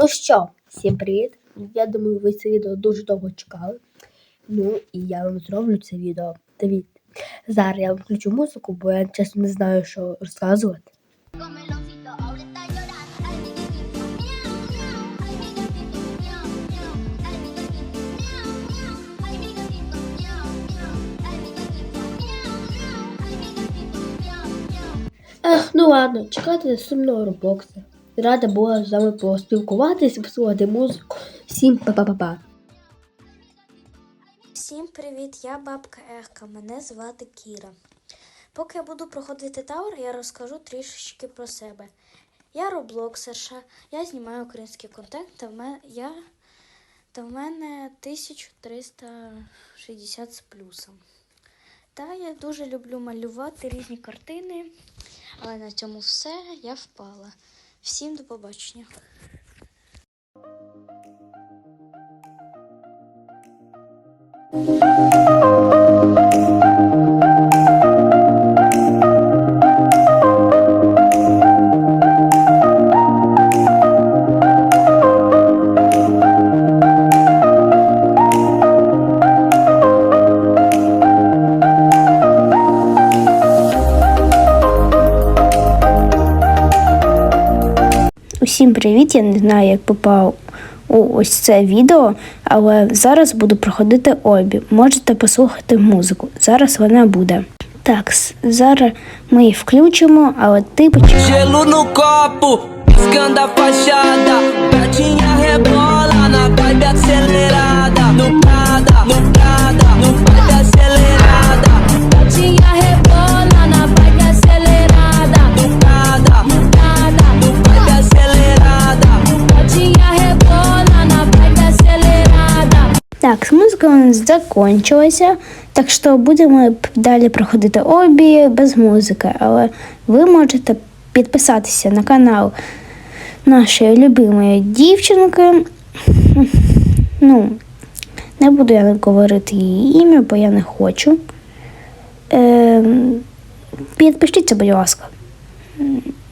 Ну що, всім привіт! Я думаю, ви це відео дуже довго чекали. Ну і я вам зроблю це відео. Дивіться. Зараз я включу музику, бо я чесно не знаю, що розказувати. Ех, ну ладно, чекайте наступного робокса. Рада була з вами поспілкуватися, послухати музику. Всім па-па-па-па. Всім привіт, я бабка Ехка, мене звати Кіра. Поки я буду проходити Таур, я розкажу трішечки про себе. Я роблоксерша, я знімаю український контент, та в мене, я, та в мене 1360 з плюсом. Та я дуже люблю малювати різні картини, але на цьому все я впала. Всім до побачення. Усім привіт! Я не знаю, як попав у ось це відео, але зараз буду проходити обі. Можете послухати музику. Зараз вона буде. Так, зараз ми її включимо, але ти почекай. Так, музика у нас закінчилася, так що будемо далі проходити обі без музики. Але ви можете підписатися на канал нашої любимої дівчинки. Ну, не буду я говорити її ім'я, бо я не хочу. Ем, підпишіться, будь ласка.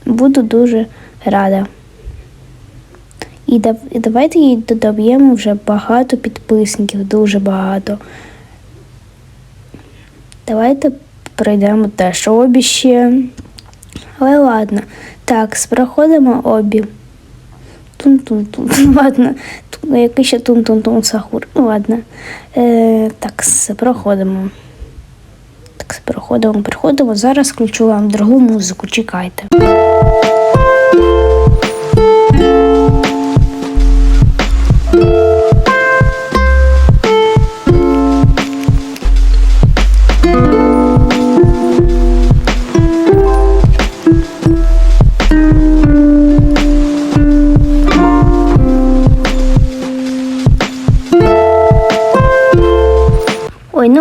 Буду дуже рада. І, дав, і давайте їй додаємо вже багато підписників, дуже багато. Давайте пройдемо теж обі ще. Але ладно. Так, проходимо обі. Тун-тун-тун. Ладно. Тун- Який ще тун-тун-тун сахур. Ну, ладно. Е, так, проходимо. Так, проходимо, проходимо. Зараз включу вам другу музику. Чекайте.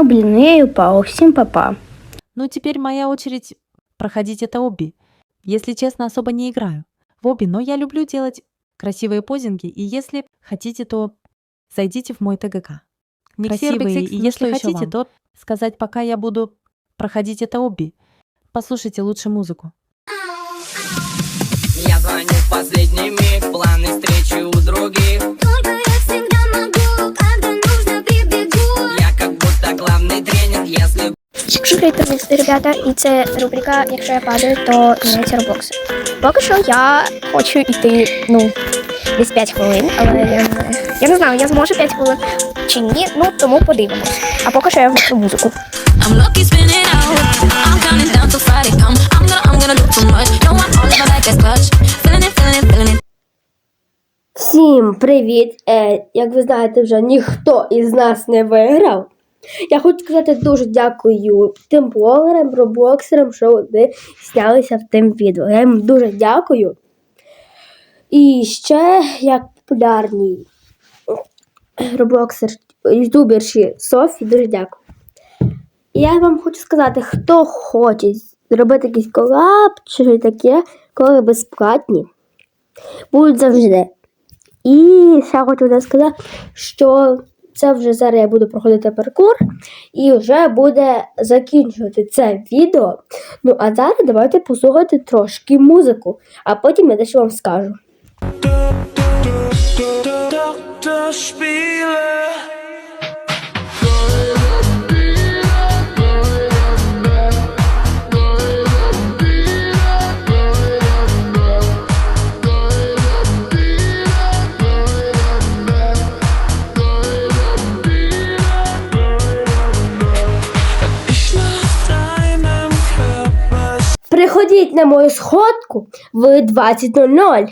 Ой, блин, я и упала. Всем папа. Ну, теперь моя очередь проходить это обби. Если честно, особо не играю в обби, но я люблю делать красивые позинги, и если хотите, то зайдите в мой ТГК. Миксер Красивые, и если хотите, вам? то сказать, пока я буду проходить это обби, послушайте лучше музыку. Я звоню в последний миг, планы встречи у других. Привіт, ребята, і це рубрика Якщо я падаю, то міняється Roblox. Поки що я хочу йти, ну, десь 5 хвилин, але я, не- я не знаю, я зможу 5 хвилин чи ні, ну тому подивимось. А поки що я вмикну музику. I'm lucky spinning out. I'm counting down till Friday come. I'm gonna, I'm gonna do too much. No, I'm all in my that's clutch. Feeling it, feeling it, feeling it. Всім привіт! Е, як ви знаєте, вже ніхто із нас не виграв. Я хочу сказати дуже дякую тим блогерам, роблоксерам, що вони знялися в тим відео. Я їм дуже дякую. І ще як популярній роблоксер, ютуберші Софі, дуже дякую. Я вам хочу сказати, хто хоче зробити якийсь колаб чи щось таке, коли безплатні, будуть завжди. І ще хочу сказати, що це вже зараз я буду проходити паркур і вже буде закінчувати це відео. Ну а зараз давайте послухати трошки музику, а потім я дещо вам скажу. Spiele. Приходіть на мою сходку в 20.00.